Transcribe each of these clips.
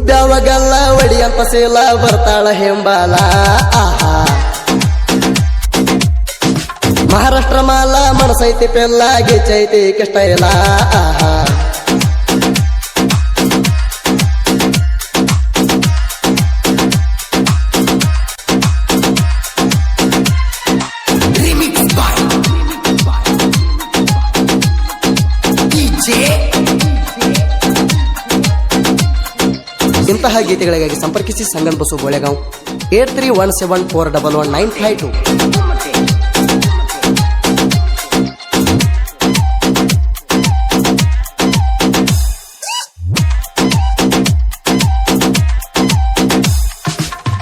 ಗುಬ್ಬ್ಯಾವಗಲ್ಲ ಒಡಿಯಂತ ಸೀಲ ಬರ್ತಾಳ ಹೆಂಬಾಲ. ಆಹಾ. ಮಹಾರಾಷ್ಟ್ರ ಮಾಲ ಮನಸೈತಿ ಪೆಲ್ಲ ಗೆಚ್ಚೈತಿ ಕಷ್ಟ ಇಲ್ಲ. ಆಹಾ. ಇಂತಹ ಗೀತೆಗಳಿಗಾಗಿ ಸಂಪರ್ಕಿಸಿ Sangan Basu Golegaon eight three one seven four double one nine five two.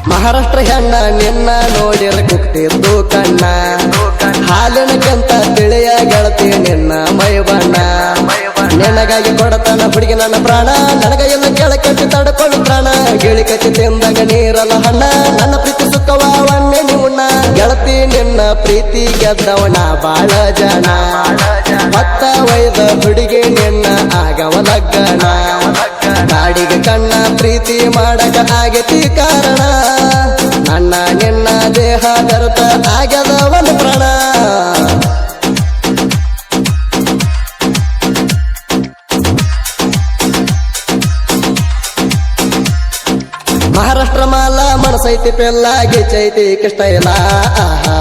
Maharashtra ಹೆಣ್ಣ ನಿನ್ನ ನೋಡಿರ ಕುಕ್ತಿದ್ದು ಕಣ್ಣ. ಹಾಲಿನಕ್ಕಿಂತ ತಿಳಿಯ ಗೆಳತಿ ನಿನ್ನ ಮೈಬಣ್ಣ ನಿನಗಾಗಿ ಕೊಡತನ ಹುಡುಗಿ ನನ್ನ ಪ್ರಾಣ ನನಗ ಎಲ್ಲ ಕೆಳಕಟ್ಟಿ ತಡ್ಕೊಂಡು ಪ್ರಾಣ. ಗಿಳಿ ಕಚ್ಚಿ ತಿಂದಾಗ ನೀರಲ್ಲ ಹಣ್ಣ. ನನ್ನ ಪ್ರೀತಿ ಸುಖವ ನಿಮ್ಮಣ್ಣ ಗೆಳತಿ ನಿನ್ನ ಪ್ರೀತಿ ಗೆದ್ದವಣ ಬಾಳ ಜನ. ಮತ್ತ ವೈದ ಹುಡುಗಿ ನಿನ್ನ ಆಗವ ಲಗ್ಗನ ನಾಡಿಗೆ ಕಣ್ಣ ಪ್ರೀತಿ ಮಾಡಕ ಮನಸೈತಿ ಪೆಲ್ಲ ಗಿಚ್ಚೈತಿ ಕಿಷ್ಟ ಇಲ್ಲ ಆಹಾ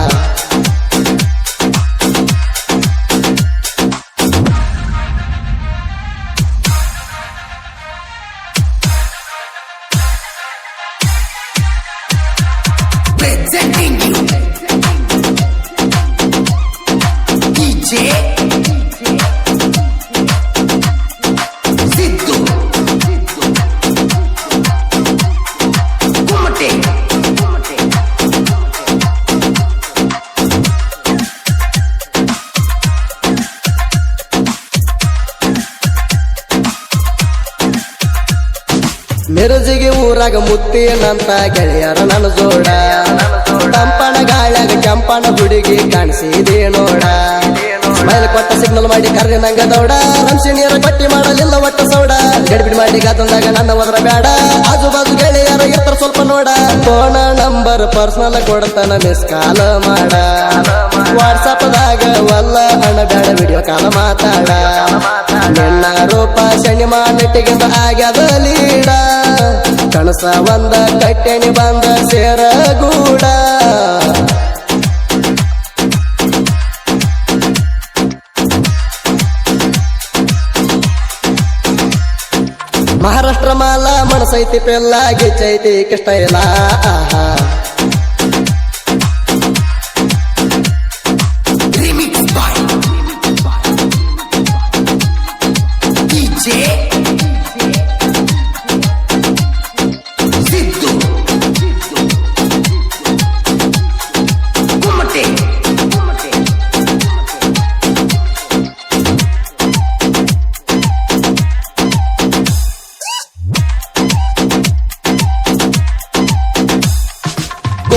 presenting ಮಿರಜಿಗೆ ಊರಾಗ ಮುತ್ತಿನಂತ ಗೆಳೆಯರ ನನ್ನ ಜೋಡ. ತಂಪನ ಗಾಳಿಯಾಗ ಕೆಂಪನ ಹುಡುಗಿ ಕಾಣಿಸಿದೆ ನೋಡ ಸ್ಮೈಲ್ ಕೊಟ್ಟ ಸಿಗ್ನಲ್ ಮಾಡಿ ಕರ್ರಿ ನಂಗ ದೌಡ. ನೀರ ಮಾಡಲಿಲ್ಲ ಒಟ್ಟ ಸೌಡ. ಗಡಿಬಿಡಿ ಮಾಡಿ ಗಾತಂದಾಗ ನನ್ನ ಹೋದ್ರ ಬೇಡ ಆಜು ಬಾಜು ಗೆಳೆಯರ ಎತ್ತರ ಸ್ವಲ್ಪ ನೋಡ. ಫೋನ ನಂಬರ್ ಪರ್ಸನಲ್ ಕೊಡ್ತಾನ ಮಿಸ್ ಕಾಲ ಮಾಡ. ವಾಟ್ಸಪ್ ದಾಗ ವಲ್ಲ ಹಣ ಬೇಡ ವಿಡಿಯೋ ಕಾಲ ಮಾತಾಡ. ನಿನ್ನ ರೂಪ ಶನಿ ಮಾಲಿಟ್ಟಿಗಿಂತ ಆಗ್ಯದ ಲೀಡ. ಕಣಸ ಒಂದ ಕಟ್ಟೆನಿ ಬಂದ ಸೇರ ಗೂಡ ಮಹಾರಾಷ್ಟ್ರ ಮಾಲ ಮನಸೈತಿ ಪೆಲ್ಲ ಗಿಚ್ಚೈತಿ ಕೃಷ್ಣ ಇಲ್ಲ ಆಹಾ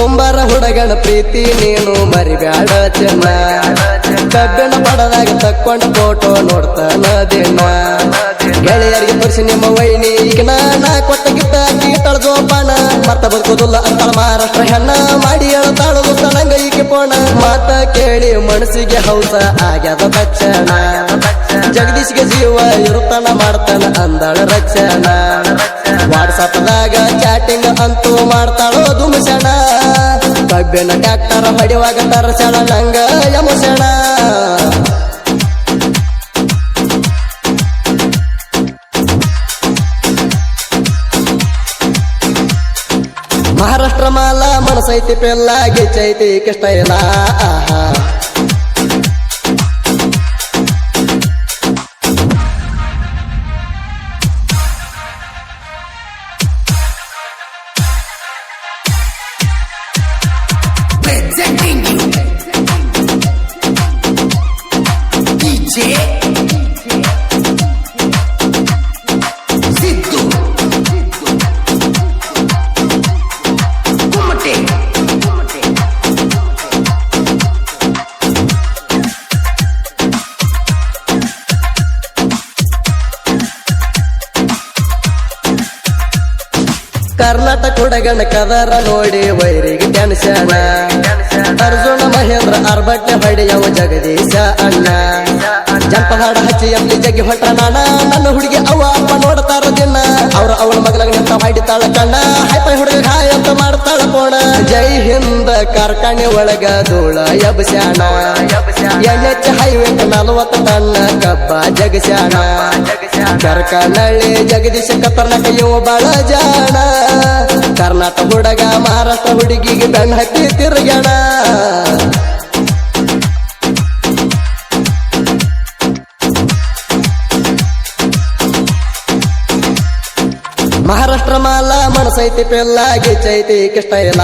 ಕುಂಬಾರ ಹುಡುಗನ ಪ್ರೀತಿ ನೀನು ಮರಿಬ್ಯಾಡ ಚೆನ್ನ. ಕಬ್ಬಿಣ ಪಡದಾಗ ತಕ್ಕೊಂಡ ಫೋಟೋ ನೋಡ್ತಾನ ದಿನ. ಗೆಳೆಯರಿಗೆ ತೋರಿಸಿ ನಿಮ್ಮ ವೈನಿ ಈಗ ನಾ ಕೊಟ್ಟ ಗಿಟ್ಟ ಪಣ ಮತ್ತ ಬದುಕುದಿಲ್ಲ ಅಂತಳ ಮಹಾರಾಷ್ಟ್ರ ಹೆಣ್ಣ ಮಾಡಿ ಹೇಳ್ತಾಳು ತನಂಗ ಈಕೆ ಪೋಣ. ಮಾತ ಕೇಳಿ ಮನಸ್ಸಿಗೆ ಹೌಸ ಆಗ್ಯದ ತಕ್ಷಣ ಜಗದೀಶ್ಗೆ ಜೀವ ಇರುತ್ತಾನ ಮಾಡ್ತಾನ ಅಂದಳ ರಕ್ಷಣ. ವಾಟ್ಸಪ್ದಾಗ ಚಾಟಿಂಗ್ ಅಂತೂ ಮಾಡ್ತಾಳೋ ದುಮಸಣ. ಕಬ್ಬಿನ ಟ್ಯಾಕ್ಟರ್ ಹೊಡಿವಾಗ ತರಸಣ ನಂಗ ಯಮಸಣ ಮಹಾರಾಷ್ಟ್ರ ಮಾಲ ಮನಸೈತಿ ಪೆಲ್ಲ ಗೆಚ್ಚೈತಿ ಕಷ್ಟ ಇಲ್ಲ. ಆಹಾ ಕರ್ನಾಟಕ ಹುಡುಗನ ಕದರ ನೋಡಿ ವೈರಿಗೆ ಟೆನ್ಷನ್ ಅರ್ಜುನ ಮಹೇಂದ್ರ ಅರ್ಬಟ್ಟೆ ಬಡಿಯವ ಜಗದೀಶ ಅಣ್ಣ. ಜಂಪ ಹಾಡ ಹಚ್ಚಿ ಎಲ್ಲಿ ಜಗ್ಗಿ ಹೊಟ್ಟ ನಾಣ. ನನ್ನ ಹುಡುಗಿ ಅವ ಅಪ್ಪ ನೋಡ್ತಾರ ದಿನ. ಅವ್ರ ಅವಳ ಮಗಳ ಮಾಡಿ ತಾಳ ಕಣ್ಣ. ಜೈ ಹಿಂದ ಕಾರ್ಖಾನೆ ಒಳಗ ಧೂಳ ಎಬ್ಸ್ಯಾಣ ಎಣ್ಣೆಚ್ಚ ಹೈವೇ ನಲವತ್ತು ಟನ್ನ ಕಬ್ಬ ಜಗಸ್ಯಾಣ ಕರ್ಕನಳ್ಳಿ ಜಗದೀಶ ಕರ್ನಾಟಕ ಯೋ ಬಾಳ ಜಾಣ. ಕರ್ನಾಟಕ ಹುಡುಗ, ಮಹಾರಾಷ್ಟ್ರ ಹುಡುಗಿಗೆ ಬೆಣ್ಣ ಹತ್ತಿ ತಿರುಗ್ಯಾಣ. ಮಹಾರಾಷ್ಟ್ರ ಮಾಲ ಮನಸೈತಿ ಪೆಲ್ಲ ಗಿಚ್ಚೈತಿ ಕಷ್ಟ ಇಲ್ಲ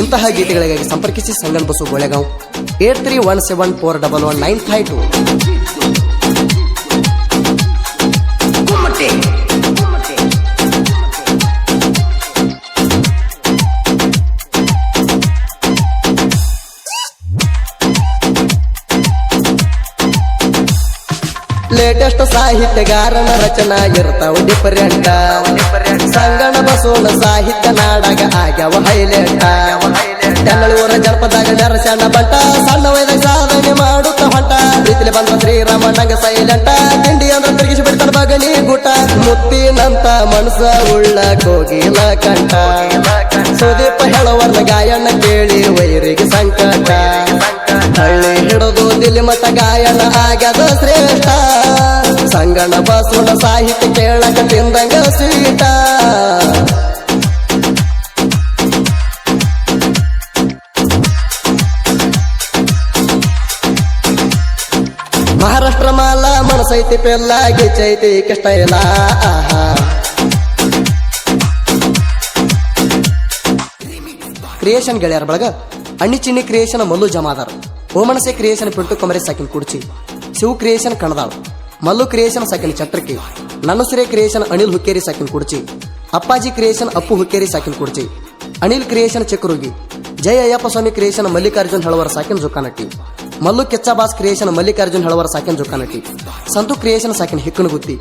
ಇಂತಹ ಗೀತೆಗಳಿಗಾಗಿ ಸಂಪರ್ಕಿಸಿ Sangan Basu Golegaon. Eight three one seven four double one nine five two. Latest ಸಾಹಿತ್ಯಗಾರನ ರಚನಾ ಇರ್ತಾವ ಡಿಫರೆಂಟ್ ಸಂಗಣ ಬಸವನ ಸಾಹಿತ್ಯ ನಾಡಾಗ ಆಗ್ಯಾವ ಹೈಲೇಟ ಬೆಂಗಳೂರ ಜನಪದಾಗ ನರಸಣ್ಣ ಬಂಟ, ಸಣ್ಣ ವಯದಾಗ ಸಾಧನೆ ಮಾಡುತ್ತ ಹೊಂಟ. ಪ್ರೀತಿಲಿ ಬಂದ ಶ್ರೀರಾಮಣ್ಣಂಗ ಸೈಲೆಂಟ ತಿಂಡಿ ಅಂದ್ರ ತಿರುಗಿಸಿ ಬಿಡ್ತಾನ ಬಗಲಿ ಗುಟ ಮುತ್ತಿನಂತ ಮನಸ ಉಳ್ಳ ಕೋಗಿಲ ಕಂಠ. ಸುದೀಪ ಹೇಳುವರ್ನ ಗಾಯಣ್ಣ ಕೇಳಿ ವೈರಿಗೆ ಸಂಕಟ. ಹಳ್ಳಿ ಹಿಡಿದು ದಿಲ್ಲಿ ಮತ ಗಾಯನ ಆಗ್ಯದ ಶ್ರೇಷ್ಠ ಸಂಗಣ ಬಸವನ ಸಾಹಿತ್ಯ ಕೇಳಕ ತಿಂದಂಗ ಸ್ವೀಟ ಮಹಾರಾಷ್ಟ್ರ ಮಾಲ ಮನಸೈತಿ ಪೆಲ್ಲ ಗಿಚ್ಚೈತಿ ಕಿಷ್ಟ ಇಲ್ಲ ಆಹಾ. ಕ್ರಿಯೇಷನ್ ಗೆಳೆಯರ ಬಳಗ ಅಣ್ಣಿ ಚಿನ್ನಿ ಕ್ರಿಯೇಷನ್ ಮಲ್ಲು ಜಮಾದಾರ್. ಓಮನಸೆ ಕ್ರಿಯೇಷನ್ ಪಿಂಟು ಕೊಮರೆ ಸಾಕಿನ ಕುಡ್ಚಿ. ಶಿವ್ ಕ್ರಿಯೇಷನ್ ಕಣದಾಳ್. ಮಲ್ಲು ಕ್ರಿಯೇಷನ್ ಸಾಕಿನ ಚಟ್ರಕಿ ನನ್ನಸಿರೆ ಕ್ರಿಯೇಷನ್ ಅನಿಲ್ ಹುಕ್ಕೇರಿ ಸಾಕಿನ ಕುಡ್ಚಿ. ಅಪ್ಪಾಜಿ ಕ್ರಿಯೇಷನ್ ಅಪ್ಪು ಹುಕ್ಕೇರಿ ಸಾಕಿನ ಕುಡ್ಚಿ. ಅನಿಲ್ ಕ್ರಿಯೇಷನ್ ಚಕ್ರೋಗಿ. ಜಯ ಅಯ್ಯಪ್ಪ ಸ್ವಾಮಿ ಕ್ರಿಯೇಷನ್ ಮಲ್ಲಿಕಾರ್ಜುನ್ ಹಳವರ ಸಾಕಿನ ಜುಕಾನಟ್ಟಿ. ಮಲ್ಲು ಕೆಚ್ಚಾಬಾಸ್ ಕ್ರಿಯೇಷನ್ ಮಲ್ಲಿಕಾರ್ಜುನ್ ಹಳವರ ಸಾಕಿನ ಜುಕಾನಟ್ಟಿ. ಸಂತು ಕ್ರಿಯೇಷನ್ ಸಾಕಿನ ಹಿಕ್ಕನಗುತ್ತಿ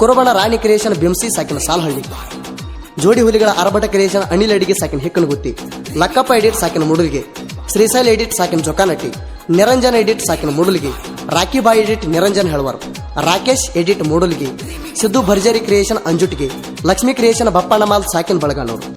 ಕುರುಬಣ ರಾಣಿ ಕ್ರಿಯೇಷನ್ ಬಿಂಸಿ ಸಾಕಿನ ಸಾಲ್ಹಳ್ಳಿ. ಜೋಡಿ ಹುಲಿಗಳ ಅರಬಟ ಕ್ರಿಯೇಷನ್ ಅನಿಲ್ ಅಡಿಗೆ ಸಾಕಿನ ಹಿಕ್ಕನ ಗುತ್ತಿ. ಲಕ್ಕಪ್ಪ ಎಡಿಟ್ ಸಾಕಿನ ಮುಡುಲಿಗೆ. ಶ್ರೀಸೈಲ್ ಎಡಿಟ್ ಸಾಕಿನ ಜೊಕಾನಟ್ಟಿ. ನಿರಂಜನ್ ಎಡಿಟ್ ಸಾಕಿನ ಮುಡುಲಿಗೆ. Rakhi boy edit Niranjan Helvar. Rakesh edit ಮೂಡುಲಿಗೆ Siddu ಭರ್ಜರಿ ಕ್ರಿಯೇಷನ್ ಅಂಜುಟಿಗೆ ಲಕ್ಷ್ಮಿ ಕ್ರಿಯೇಷನ್ ಬಪ್ಪಣ್ಣ ಮಾಲ್ ಸಾಕಿನ ಬಳಗಾನವರು